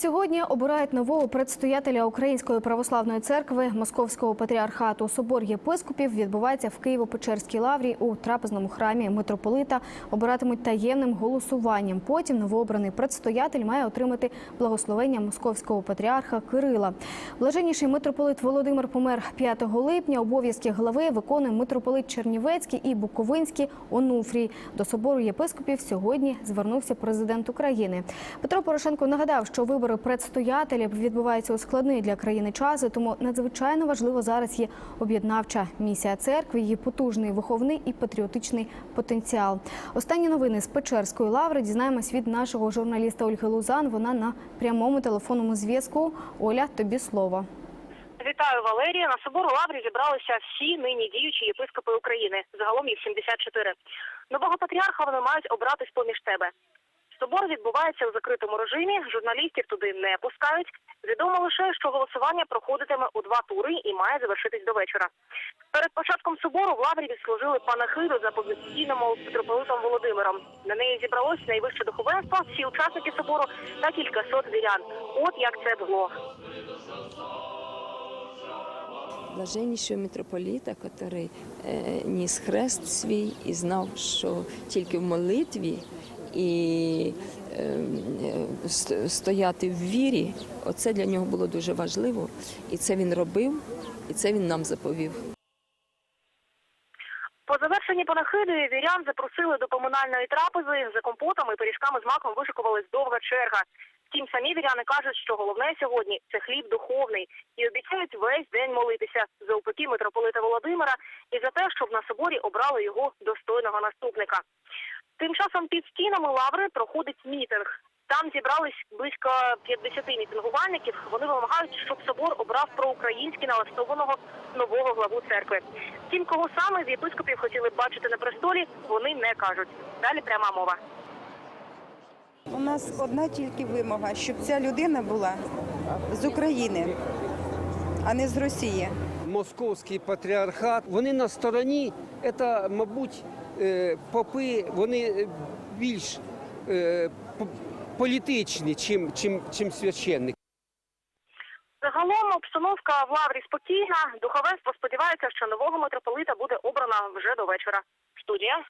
Сьогодні обирають нового предстоятеля Української православної церкви Московського патріархату. Собор єпископів відбувається в Києво-Печерській лаврі у трапезному храмі митрополита. Обиратимуть таємним голосуванням. Потім новообраний предстоятель має отримати благословення московського патріарха Кирила. Блаженніший митрополит Володимир помер 5 липня. Обов'язки глави виконує митрополит Чернівецький і Буковинський Онуфрій. До собору єпископів сьогодні звернувся президент України. Петро Порошенко нагадав, що вибори предстоятелів відбуваються у складний для країни час, тому надзвичайно важливо зараз є об'єднавча місія церкви, її потужний виховний і патріотичний потенціал. Останні новини з Печерської лаври дізнаємось від нашого журналіста Ольги Лузан. Вона на прямому телефонному зв'язку. Оля, тобі слово. Вітаю, Валерія. На собор у Лаврі зібралися всі нині діючі єпископи України. Загалом їх 74. Нового патріарха вони мають обрати з-поміж тебе. Собор відбувається у закритому режимі, журналістів туди не пускають. Відомо лише, що голосування проходитиме у два тури і має завершитись до вечора. Перед початком собору в Лаврі відслужили панахиду за повноцінним митрополитом Володимиром. На неї зібралось найвище духовенство, всі учасники собору та кількасот вірян. От як це було. блаженнішого митрополіта, який е, ніс хрест свій і знав, що тільки в молитві і е, е, стояти в вірі, оце для нього було дуже важливо. І це він робив, і це він нам заповів. По завершенні панахиди вірян запросили до комунальної трапези за компотами пиріжками з маком вишикувалась довга черга. Втім, самі віряни кажуть, що головне сьогодні це хліб духовний і обіцяють весь день молитися за упокій митрополита Володимира і за те, щоб на соборі обрали його достойного наступника. Тим часом під стінами лаври проходить мітинг. Там зібрались близько 50 мітингувальників. Вони вимагають, щоб собор обрав проукраїнськи налаштованого нового главу церкви. Втім, кого саме з єпископів хотіли б бачити на престолі, вони не кажуть. Далі пряма мова. У нас одна тільки вимога, щоб ця людина була з України, а не з Росії. Московський патріархат. Вони на стороні, це, мабуть, е, попи, вони е, більш е, політичні, чим, чим. Загалом обстановка в лаврі спокійна. Духовенство сподівається, що нового митрополита буде обрано вже до вечора. Студія.